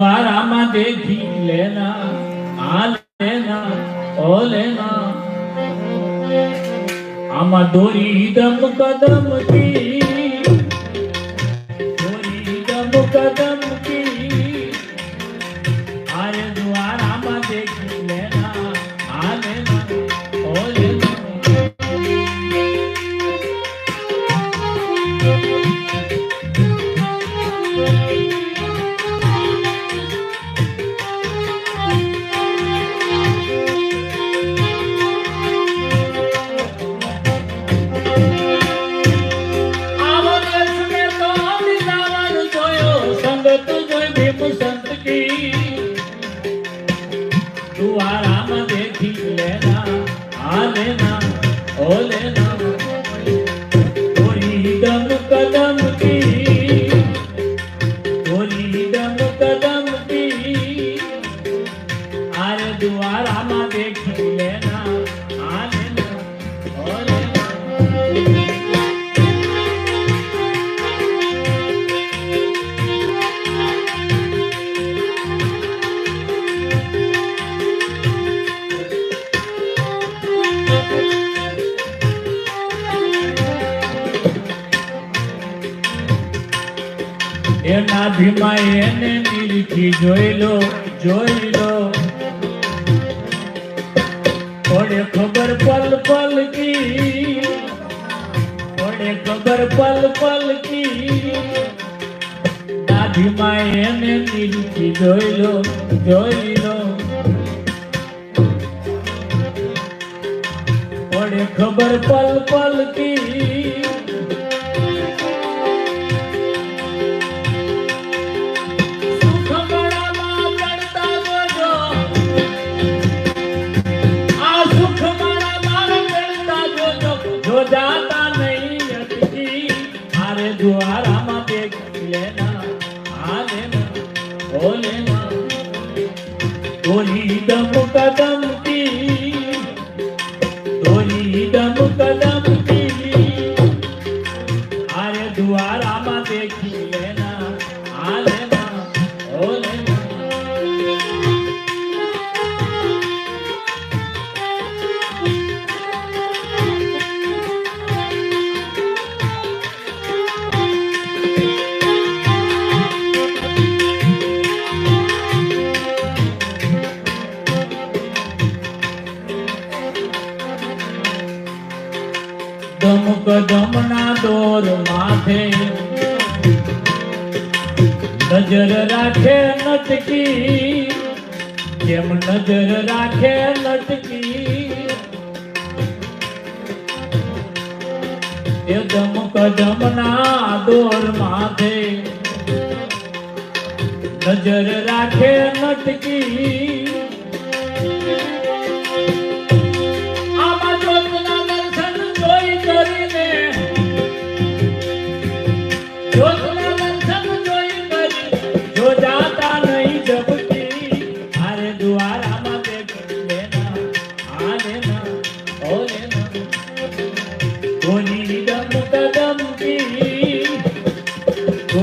बारामा देखी लेना आ लेना ओ लेना आमा दोरी दम कदम એના ભીમા એને નીરખી જોઈ લો જોઈ લો. પડે ખબર પલ પલ કી? પડે ખબર પલ પલ કી? દાઢીમાં એને નીરખી જોઈ લો જોઈ લો. થોડે ખબર પલ પલ કી? દમના દોર માથે. નજર રાખે નટકી કેમ નજર રાખે નટકી એ દમક દમના દોર માથે. નજર રાખે નટકી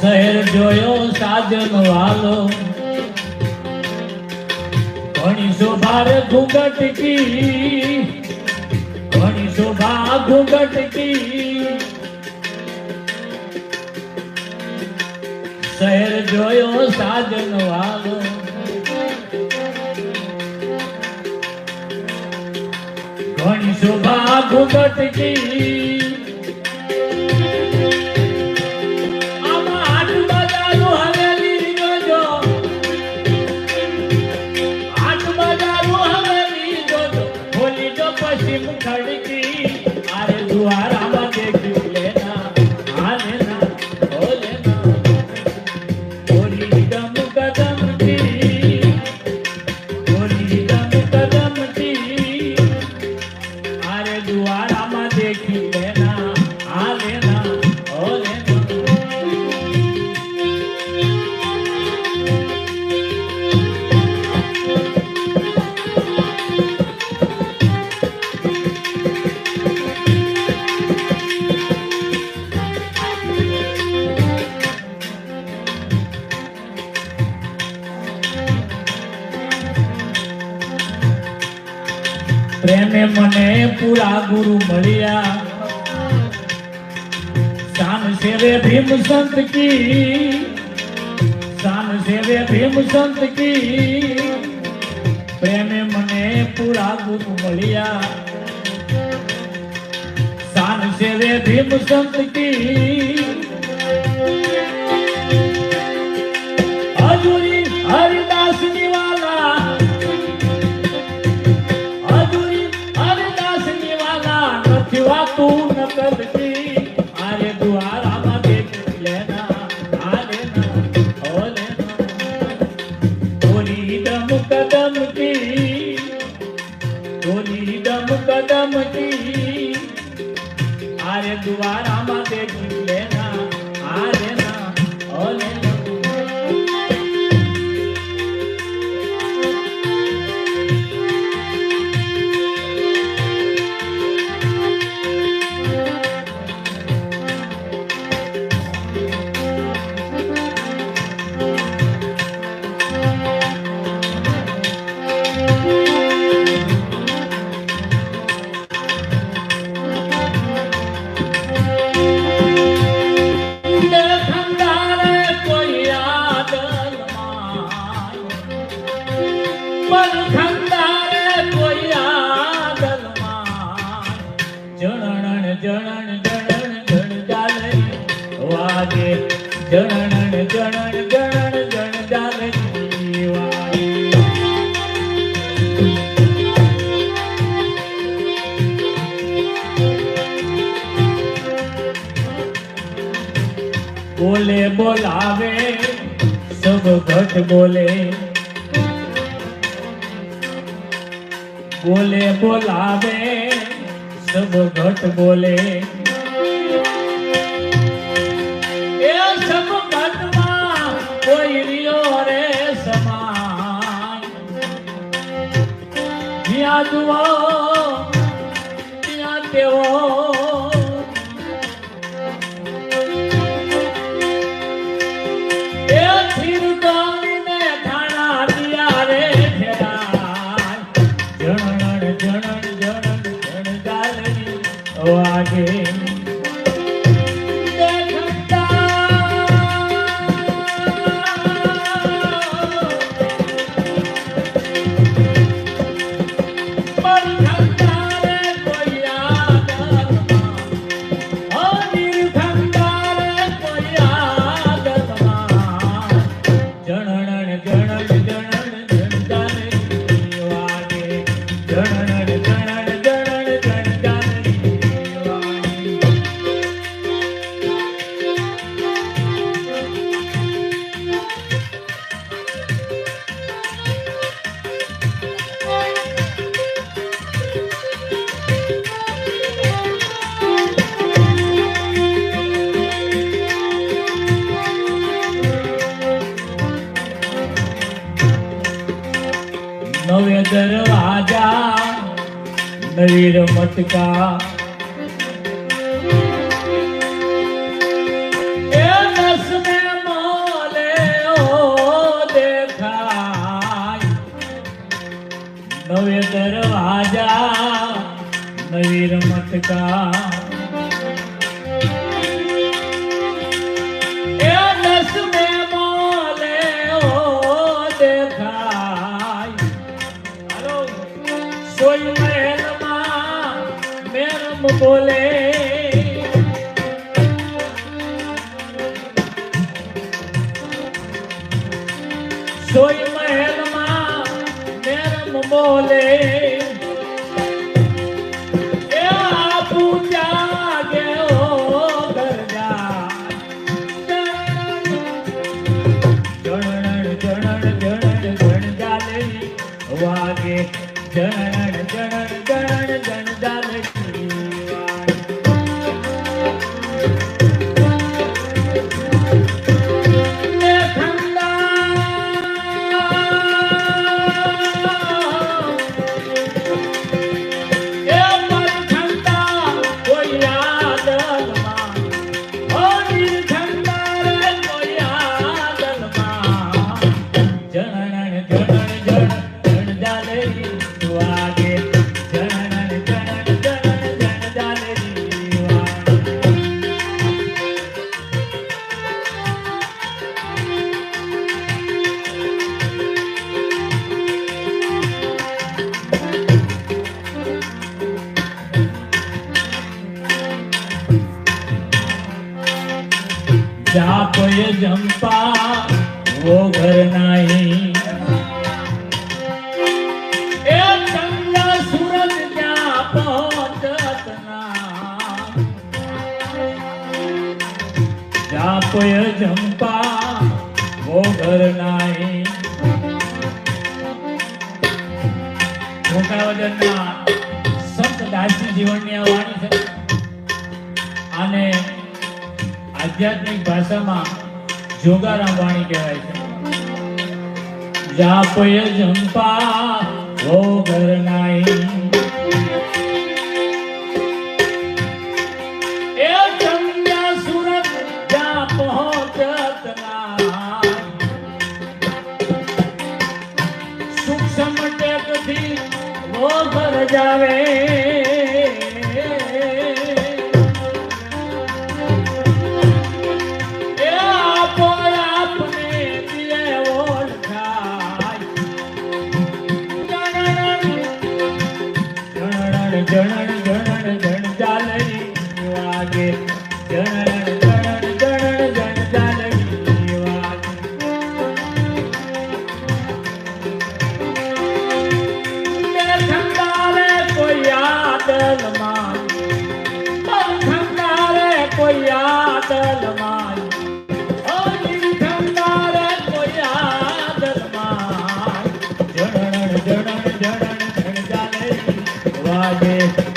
શહેર જોયો સાજન વાલો ઘણી શોભા રે ઘૂંઘટ કી. ઘણી શોભા ઘૂંઘટ કી. શહેર જોયો સાજન વાલો ઘણી શોભા ઘૂંઘટ કી. दुआरा में देखी ले પ્રેમે મને પૂરા ગુરુ મળ્યા. શાન સેવે ભીમ સંત કી. શાન સેવે ભીમ સંત કી. પ્રેમે મને પૂરા ગુરુ મળ્યા. શાન સેવે ભીમ સંત કી. बोले बोलावे सब भट बोले। बोले बोलावे सब घट बोले। Adwa. પિતા નવે દરવાજા નવી રમત કા બોલે એ પૂજા ગયો ગરજા જણણ જણણ જણણ જણજા લઈ વાગે જણ જંપા, વો ઘર નહીં. એ ચંદ્ર સુરત જંપા, વો ઘર નહીં. મોટા વજનના સંત દાસી જીવનની આ વાણી છે. અને આધ્યાત્મિક ભાષામાં જોગારામ વાણી કહેવાય છે જાપય જંપા વો ઘર નહીં જણણ વાગે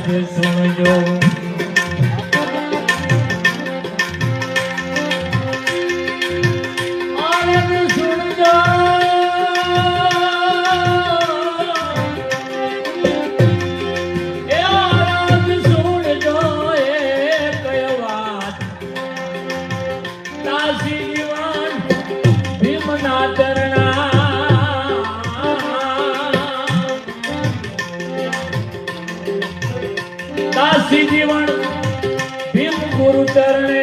Nerededir sonun yolu ભીમ ગુરુ